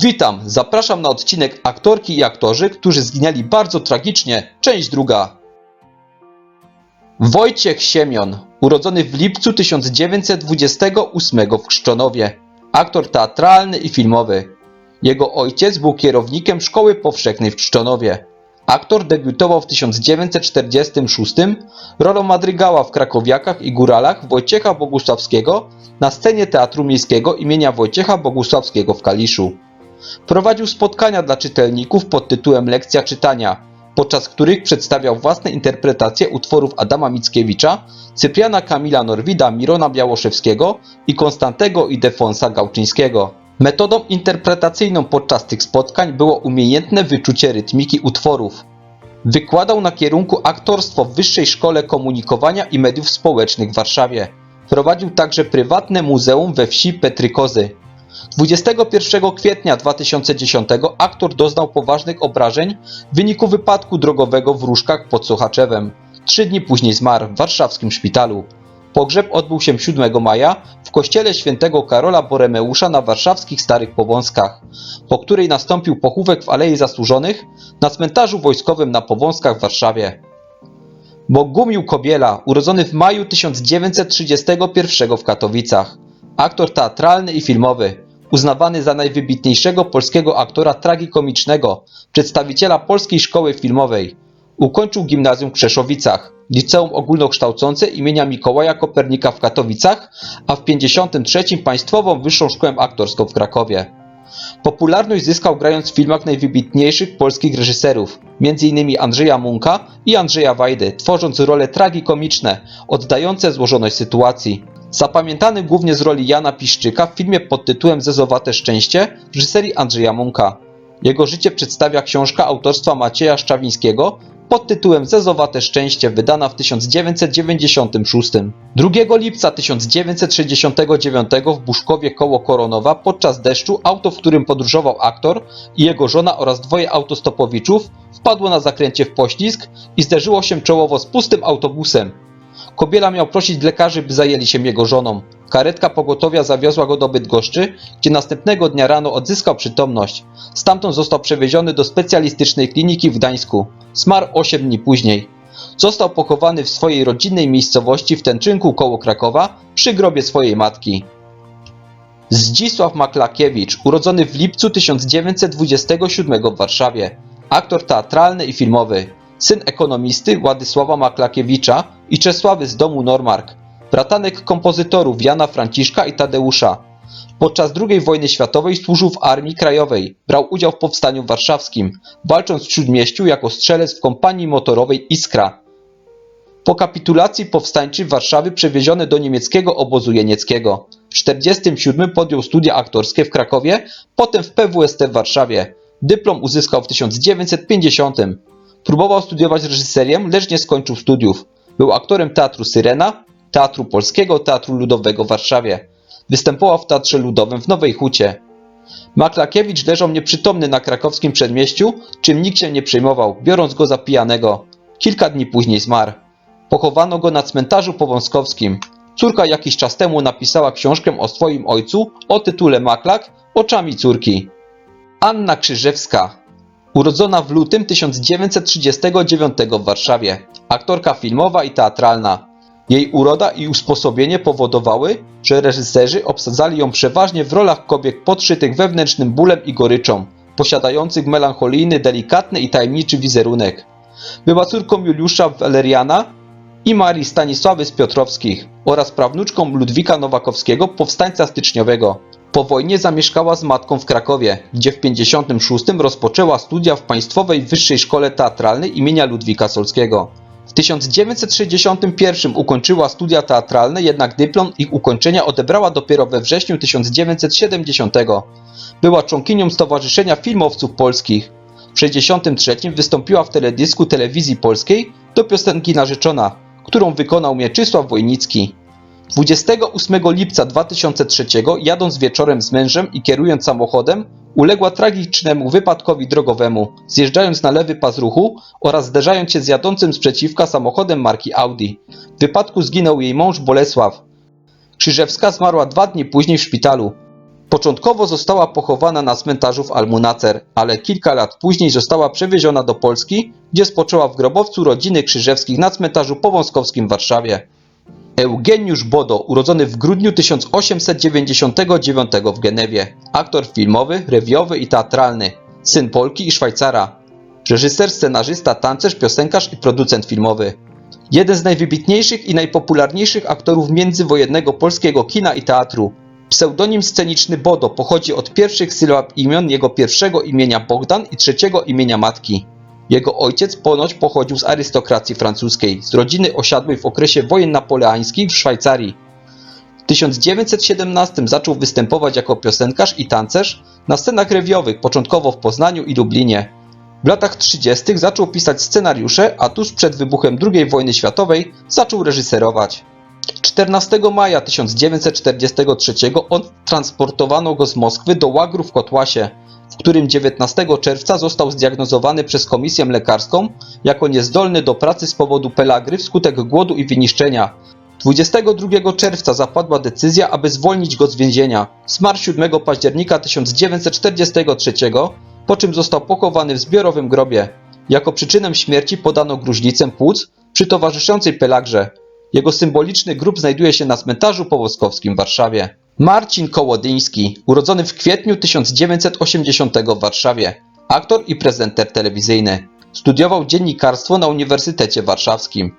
Witam, zapraszam na odcinek Aktorki i aktorzy, którzy zginęli bardzo tragicznie, część druga. Wojciech Siemion, urodzony w lipcu 1928 w Chrzczonowie, aktor teatralny i filmowy. Jego ojciec był kierownikiem Szkoły Powszechnej w Chrzczonowie. Aktor debiutował w 1946 rolą Madrygała w Krakowiakach i Góralach Wojciecha Bogusławskiego na scenie Teatru Miejskiego imienia Wojciecha Bogusławskiego w Kaliszu. Prowadził spotkania dla czytelników pod tytułem Lekcja czytania, podczas których przedstawiał własne interpretacje utworów Adama Mickiewicza, Cypriana Kamila Norwida, Mirona Białoszewskiego i Konstantego Idefonsa Gałczyńskiego. Metodą interpretacyjną podczas tych spotkań było umiejętne wyczucie rytmiki utworów. Wykładał na kierunku aktorstwo w Wyższej Szkole Komunikowania i Mediów Społecznych w Warszawie. Prowadził także prywatne muzeum we wsi Petrykozy. 21 kwietnia 2010 aktor doznał poważnych obrażeń w wyniku wypadku drogowego w Różkach pod Sochaczewem. Trzy dni później zmarł w warszawskim szpitalu. Pogrzeb odbył się 7 maja w kościele świętego Karola Boremeusza na warszawskich Starych Powązkach, po której nastąpił pochówek w Alei Zasłużonych na cmentarzu wojskowym na Powązkach w Warszawie. Bogumił Kobiela, urodzony w maju 1931 w Katowicach. Aktor teatralny i filmowy, uznawany za najwybitniejszego polskiego aktora tragikomicznego, przedstawiciela Polskiej Szkoły Filmowej. Ukończył gimnazjum w Krzeszowicach, liceum ogólnokształcące imienia Mikołaja Kopernika w Katowicach, a w 53 Państwową Wyższą Szkołę Aktorską w Krakowie. Popularność zyskał grając w filmach najwybitniejszych polskich reżyserów, m.in. Andrzeja Munka i Andrzeja Wajdy, tworząc role tragikomiczne, oddające złożoność sytuacji. Zapamiętany głównie z roli Jana Piszczyka w filmie pod tytułem Zezowate Szczęście w reżyserii Andrzeja Munka. Jego życie przedstawia książka autorstwa Macieja Szczawińskiego pod tytułem Zezowate Szczęście, wydana w 1996. 2 lipca 1969 w Buszkowie koło Koronowa podczas deszczu auto, w którym podróżował aktor i jego żona oraz dwoje autostopowiczów wpadło na zakręcie w poślizg i zderzyło się czołowo z pustym autobusem. Kobiela miał prosić lekarzy, by zajęli się jego żoną. Karetka pogotowia zawiozła go do Bydgoszczy, gdzie następnego dnia rano odzyskał przytomność. Stamtąd został przewieziony do specjalistycznej kliniki w Gdańsku. Zmarł 8 dni później. Został pochowany w swojej rodzinnej miejscowości w Tęczynku koło Krakowa przy grobie swojej matki. Zdzisław Maklakiewicz, urodzony w lipcu 1927 w Warszawie. Aktor teatralny i filmowy. Syn ekonomisty Władysława Maklakiewicza i Czesławy z domu Normark. Bratanek kompozytorów Jana Franciszka i Tadeusza. Podczas II wojny światowej służył w Armii Krajowej. Brał udział w powstaniu warszawskim, walcząc w Śródmieściu jako strzelec w kompanii motorowej Iskra. Po kapitulacji powstańczy Warszawy przewieziony do niemieckiego obozu jenieckiego. W 1947 podjął studia aktorskie w Krakowie, potem w PWST w Warszawie. Dyplom uzyskał w 1950. Próbował studiować reżyserię, lecz nie skończył studiów. Był aktorem Teatru Syrena, Teatru Polskiego, Teatru Ludowego w Warszawie. Występował w Teatrze Ludowym w Nowej Hucie. Maklakiewicz leżał nieprzytomny na krakowskim przedmieściu, czym nikt się nie przejmował, biorąc go za pijanego. Kilka dni później zmarł. Pochowano go na cmentarzu powązkowskim. Córka jakiś czas temu napisała książkę o swoim ojcu o tytule Maklak oczami córki. Anna Krzyżewska, urodzona w lutym 1939 w Warszawie, aktorka filmowa i teatralna. Jej uroda i usposobienie powodowały, że reżyserzy obsadzali ją przeważnie w rolach kobiet podszytych wewnętrznym bólem i goryczą, posiadających melancholijny, delikatny i tajemniczy wizerunek. Była córką Juliusza Waleriana i Marii Stanisławy z Piotrowskich oraz prawnuczką Ludwika Nowakowskiego, powstańca styczniowego. Po wojnie zamieszkała z matką w Krakowie, gdzie w 1956 rozpoczęła studia w Państwowej Wyższej Szkole Teatralnej imienia Ludwika Solskiego. W 1961 ukończyła studia teatralne, jednak dyplom ich ukończenia odebrała dopiero we wrześniu 1970. Była członkinią Stowarzyszenia Filmowców Polskich. W 1963 wystąpiła w teledysku telewizji polskiej do piosenki Narzeczona, którą wykonał Mieczysław Wojnicki. 28 lipca 2003, jadąc wieczorem z mężem i kierując samochodem, uległa tragicznemu wypadkowi drogowemu, zjeżdżając na lewy pas ruchu oraz zderzając się z jadącym sprzeciwka samochodem marki Audi. W wypadku zginął jej mąż Bolesław. Krzyżewska zmarła dwa dni później w szpitalu. Początkowo została pochowana na cmentarzu w Almunacer, ale kilka lat później została przewieziona do Polski, gdzie spoczęła w grobowcu rodziny Krzyżewskich na cmentarzu powązkowskim w Warszawie. Eugeniusz Bodo, urodzony w grudniu 1899 w Genewie, aktor filmowy, rewiowy i teatralny, syn Polki i Szwajcara, reżyser, scenarzysta, tancerz, piosenkarz i producent filmowy. Jeden z najwybitniejszych i najpopularniejszych aktorów międzywojennego polskiego kina i teatru. Pseudonim sceniczny Bodo pochodzi od pierwszych sylab imion jego pierwszego imienia Bogdan i trzeciego imienia matki. Jego ojciec ponoć pochodził z arystokracji francuskiej, z rodziny osiadłej w okresie wojen napoleońskich w Szwajcarii. W 1917 zaczął występować jako piosenkarz i tancerz na scenach rewiowych, początkowo w Poznaniu i Lublinie. W latach 30. zaczął pisać scenariusze, a tuż przed wybuchem II wojny światowej zaczął reżyserować. 14 maja 1943 odtransportowano go z Moskwy do łagru w Kotłasie, w którym 19 czerwca został zdiagnozowany przez komisję lekarską jako niezdolny do pracy z powodu pelagry wskutek głodu i wyniszczenia. 22 czerwca zapadła decyzja, aby zwolnić go z więzienia. Zmarł 7 października 1943, po czym został pochowany w zbiorowym grobie. Jako przyczynę śmierci podano gruźlicę płuc przy towarzyszącej pelagrze. Jego symboliczny grób znajduje się na cmentarzu powoskowskim w Warszawie. Marcin Kołodyński, urodzony w kwietniu 1980 w Warszawie, aktor i prezenter telewizyjny. Studiował dziennikarstwo na Uniwersytecie Warszawskim.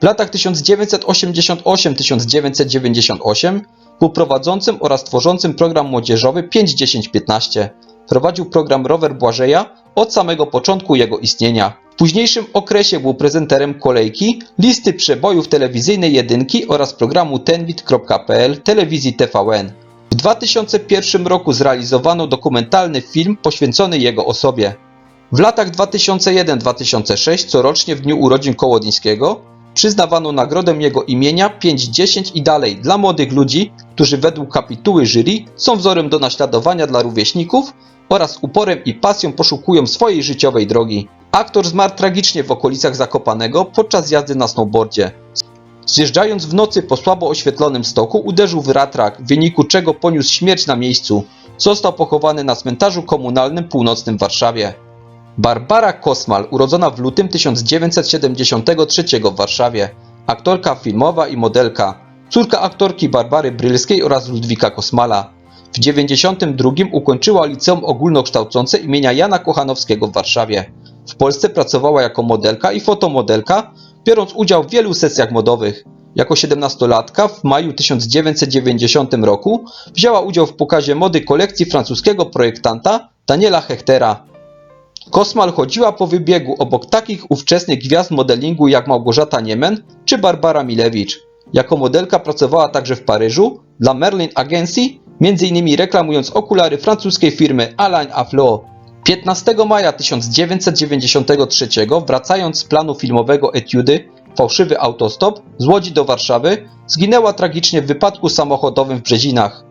W latach 1988-1998 był prowadzącym oraz tworzącym program młodzieżowy 5-10-15. Prowadził program Rower Błażeja od samego początku jego istnienia. Późniejszym okresie był prezenterem kolejki, listy przebojów telewizyjnej jedynki oraz programu tenwit.pl telewizji TVN. W 2001 roku zrealizowano dokumentalny film poświęcony jego osobie. W latach 2001-2006 corocznie w dniu urodzin Kołodzińskiego przyznawano nagrodę jego imienia 5, 10 i dalej dla młodych ludzi, którzy według kapituły jury są wzorem do naśladowania dla rówieśników oraz uporem i pasją poszukują swojej życiowej drogi. Aktor zmarł tragicznie w okolicach Zakopanego podczas jazdy na snowboardzie. Zjeżdżając w nocy po słabo oświetlonym stoku uderzył w ratrak, w wyniku czego poniósł śmierć na miejscu. Został pochowany na cmentarzu komunalnym północnym w Warszawie. Barbara Kosmal, urodzona w lutym 1973 w Warszawie, aktorka filmowa i modelka, córka aktorki Barbary Brylskiej oraz Ludwika Kosmala. W 1992 ukończyła liceum ogólnokształcące imienia Jana Kochanowskiego w Warszawie. W Polsce pracowała jako modelka i fotomodelka, biorąc udział w wielu sesjach modowych. Jako 17-latka w maju 1990 roku wzięła udział w pokazie mody kolekcji francuskiego projektanta Daniela Hechtera. Kosmal chodziła po wybiegu obok takich ówczesnych gwiazd modelingu jak Małgorzata Niemen czy Barbara Milewicz. Jako modelka pracowała także w Paryżu dla Merlin Agency, m.in. reklamując okulary francuskiej firmy Alain Afflot. 15 maja 1993 wracając z planu filmowego Etiudy Fałszywy autostop z Łodzi do Warszawy zginęła tragicznie w wypadku samochodowym w Brzezinach.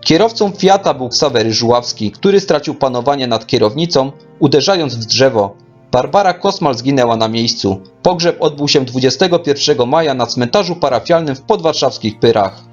Kierowcą Fiata był Ksawery Żuławski, który stracił panowanie nad kierownicą, uderzając w drzewo. Barbara Kosmal zginęła na miejscu. Pogrzeb odbył się 21 maja na cmentarzu parafialnym w podwarszawskich Pyrach.